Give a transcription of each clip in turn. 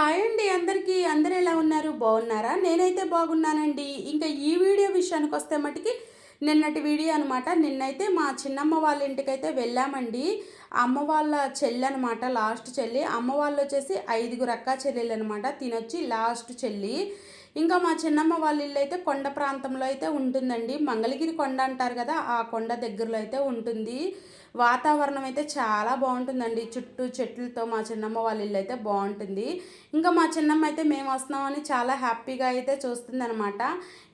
Hi అండి అందరికీ. అందరు ఎలా ఉన్నారు? బాగున్నారా? నేనైతే బాగున్నానండి. ఇంకా ఈ వీడియో విషయానికి వస్తే మటుకి నిన్నటి వీడియో అనమాట నిన్నైతే మా చిన్నమ్మ వాళ్ళ ఇంటికైతే వెళ్ళామండి. అమ్మ వాళ్ళ చెల్లి అనమాట లాస్ట్ చెల్లి. అమ్మ వాళ్ళు వచ్చేసి ఐదుగురు అక్క చెల్లెలు అనమాట తినొచ్చి లాస్ట్ చెల్లి. ఇంకా మా చిన్నమ్మ వాళ్ళ ఇల్లు అయితే కొండ ప్రాంతంలో అయితే ఉంటుందండి. మంగళగిరి కొండ అంటారు కదా ఆ కొండ దగ్గరలో అయితే ఉంటుంది. వాతావరణం అయితే చాలా బాగుంటుందండి. చుట్టూ చెట్లతో మా చిన్నమ్మ వాళ్ళ ఇల్లు అయితే బాగుంటుంది. ఇంకా మా చిన్నమ్మ అయితే మేము వస్తున్నామని చాలా హ్యాపీగా అయితే చూస్తుంది అనమాట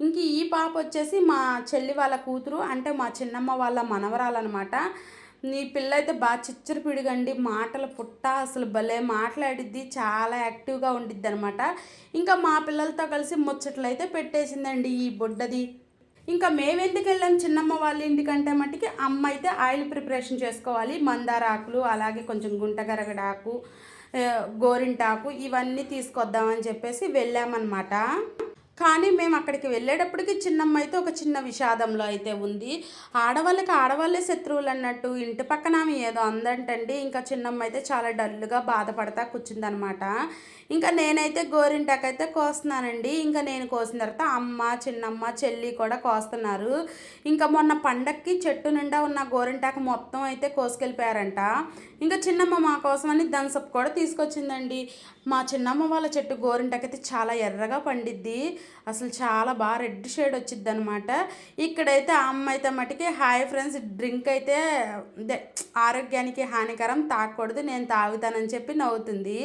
ఇంక ఈ పాప వచ్చేసి మా చెల్లి వాళ్ళ కూతురు అంటే మా చిన్నమ్మ వాళ్ళ మనవరాలన్నమాట నీ పిల్ల అయితే బాగా చిచ్చర పిడిగండి మాటలు పుట్ట అసలు భలే మాట్లాడిద్ది చాలా యాక్టివ్గా ఉండిద్ది అనమాట ఇంకా మా పిల్లలతో కలిసి ముచ్చట్లు అయితే పెట్టేసిందండి ఈ బుడ్డది. ఇంకా మేమెందుకు వెళ్ళాం చిన్నమ్మ వాళ్ళ ఇంటికంటే మట్టికి? అమ్మ అయితే ఆయిల్ ప్రిపరేషన్ చేసుకోవాలి మందార ఆకులు అలాగే కొంచెం గుంటగరగడాకు గోరింటాకు ఇవన్నీ తీసుకొద్దామని చెప్పేసి వెళ్ళామన్నమాట. కానీ మేము అక్కడికి వెళ్ళేటప్పటికి చిన్నమ్మ అయితే ఒక చిన్న విషాదంలో అయితే ఉంది. ఆడవాళ్ళకి ఆడవాళ్ళే శత్రువులు అన్నట్టు ఇంటి పక్కన ఆమె ఏదో అందంటండి. ఇంకా చిన్నమ్మ అయితే చాలా డల్గా బాధపడతా కూర్చుందనమాట ఇంకా నేనైతే గోరింటాకైతే కోస్తున్నానండి. ఇంకా నేను కోసిన తర్వాత అమ్మ చిన్నమ్మ చెల్లి కూడా కోస్తున్నారు. ఇంకా మొన్న పండక్కి చెట్టు నిండా ఉన్న గోరింటాకు మొత్తం అయితే కోసుకెళ్ళిపోయారంట. ఇంకా చిన్నమ్మ మా కోసం అని దంసప్ కూడా తీసుకొచ్చిందండి. మా చిన్నమ్మ వాళ్ళ చెట్టు గోరింటాకైతే చాలా ఎర్రగా పండిద్ది. అసలు చాలా బాగా రెడ్ షేడ్ వచ్చింది అనమాట ఇక్కడైతే అమ్మ అయితే మటుకి హాయ్ ఫ్రెండ్స్ డ్రింక్ అయితే ఆరోగ్యానికి హానికరం తాగకూడదు నేను తాగుతానని చెప్పి నవ్వుతుంది.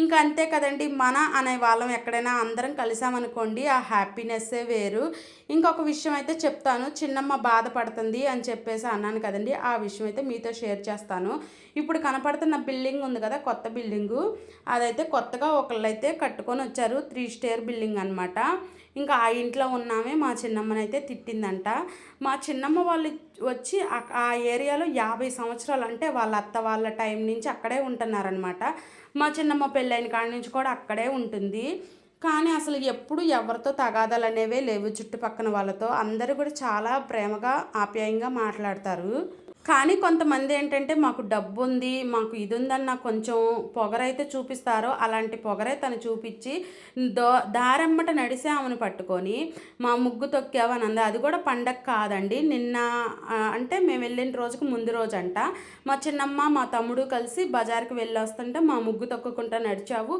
ఇంకా అంతే కదండి మన అనే వాళ్ళం ఎక్కడైనా అందరం కలిసామనుకోండి ఆ హ్యాపీనెస్సే వేరు. ఇంకొక విషయం అయితే చెప్తాను చిన్నమ్మ బాధపడుతుంది అని చెప్పేసి అన్నాను కదండి ఆ విషయం అయితే మీతో షేర్ చేస్తాను. ఇప్పుడు కనపడుతున్న బిల్డింగ్ ఉంది కదా కొత్త బిల్డింగు అదైతే కొత్తగా ఒకళ్ళైతే కట్టుకొని వచ్చారు త్రీ స్టేర్ బిల్డింగ్ అనమాట ఇంకా ఆ ఇంట్లో ఉన్నామే మా చిన్నమ్మనైతే తిట్టిందంట. మా చిన్నమ్మ వాళ్ళు వచ్చి ఆ ఏరియాలో యాభై సంవత్సరాలు అంటే వాళ్ళ అత్త వాళ్ళ టైం నుంచి అక్కడే ఉంటున్నారనమాట మా చిన్నమ్మ పెళ్ళైన కాడి నుంచి కూడా అక్కడే ఉంటుంది. కానీ అసలు ఎప్పుడు ఎవరితో తగాదాలు అనేవే లేవు చుట్టుపక్కన వాళ్ళతో. అందరూ కూడా చాలా ప్రేమగా ఆప్యాయంగా మాట్లాడతారు. కానీ కొంతమంది ఏంటంటే మాకు డబ్బు ఉంది మాకు ఇది ఉందన్న కొంచెం పొగరైతే చూపిస్తారో అలాంటి పొగరే తను చూపించి దో దారెమ్మట నడిసే ఆమెను పట్టుకొని మా ముగ్గు తొక్కావని అంది అది కూడా పండగ కాదండి నిన్న అంటే మేము వెళ్ళిన రోజుకు ముందు రోజు అంట మా చిన్నమ్మ మా తమ్ముడు కలిసి బజార్కి వెళ్ళి వస్తుంటే మా ముగ్గు తొక్కకుండా నడిచావు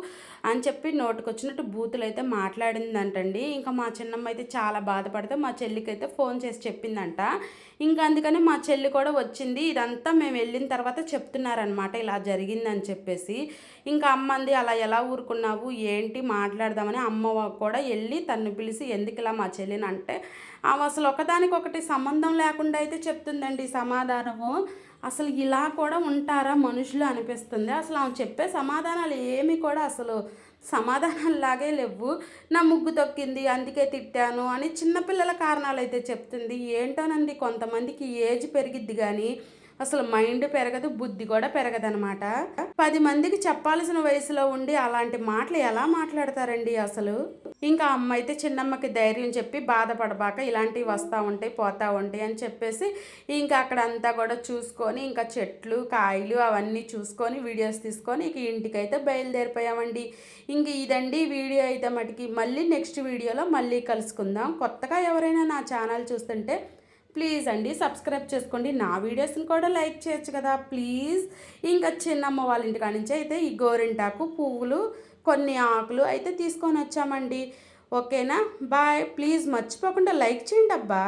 అని చెప్పి నోటుకొచ్చినట్టు బూతులు అయితే మాట్లాడిందంటండి. ఇంకా మా చిన్నమ్మ అయితే చాలా బాధపడితే మా చెల్లికి అయితే ఫోన్ చేసి చెప్పిందంట. ఇంకా అందుకని మా చెల్లి కూడా వచ్చింది. ఇదంతా మేము వెళ్ళిన తర్వాత చెప్తున్నారనమాట ఇలా జరిగిందని చెప్పేసి. ఇంకా అమ్మంది అలా ఎలా ఊరుకున్నావు? ఏంటి? మాట్లాడదామని. అమ్మ కూడా వెళ్ళి తను పిలిచి ఎందుకు ఇలా మా చెల్లిని? అంటే అసలు ఒకదానికొకటి సంబంధం లేకుండా అయితే చెప్తుందండి సమాధానము. అసలు ఇలా కూడా ఉంటారా మనుషులు అనిపిస్తుంది. అసలు ఆమె చెప్పే సమాధానాలు ఏమి కూడా అసలు సమాధానాలాగే లేవు. నా ముగ్గు తొక్కింది అందుకే తిట్టాను అని చిన్నపిల్లల కారణాలు అయితే చెప్తుంది. ఏంటోనండి కొంతమందికి ఏజ్ పెరిగిద్ది కానీ అసలు మైండ్ పెరగదు బుద్ధి కూడా పెరగదనమాట పది మందికి చెప్పాల్సిన వయసులో ఉండి అలాంటి మాటలు ఎలా మాట్లాడతారండి అసలు? ఇంకా అమ్మ అయితే చిన్నమ్మకి ధైర్యం చెప్పి బాధపడబాక ఇలాంటివి వస్తూ ఉంటాయి పోతూ ఉంటాయి అని చెప్పేసి ఇంకా అక్కడ అంతా కూడా చూసుకొని ఇంకా చెట్లు కాయలు అవన్నీ చూసుకొని వీడియోస్ తీసుకొని ఇక ఇంటికైతే బయలుదేరిపోయామండి. ఇంక ఇదండి వీడియో అయితే మటుకి. మళ్ళీ నెక్స్ట్ వీడియోలో మళ్ళీ కలుసుకుందాం. కొత్తగా ఎవరైనా నా ఛానల్ చూస్తుంటే ప్లీజ్ అండి సబ్స్క్రైబ్ చేసుకోండి. నా వీడియోస్ని కూడా లైక్ చేయొచ్చు కదా. ప్లీజ్. ఇంకా చిన్నమ్మ వాళ్ళ ఇంటికాడ నుంచి అయితే ఈ గోరింటాకు పువ్వులు కొన్ని ఆకులు అయితే తీసుకొని వచ్చామండి. ఓకేనా? బాయ్. ప్లీజ్ మర్చిపోకుండా లైక్ చేయండి అబ్బా.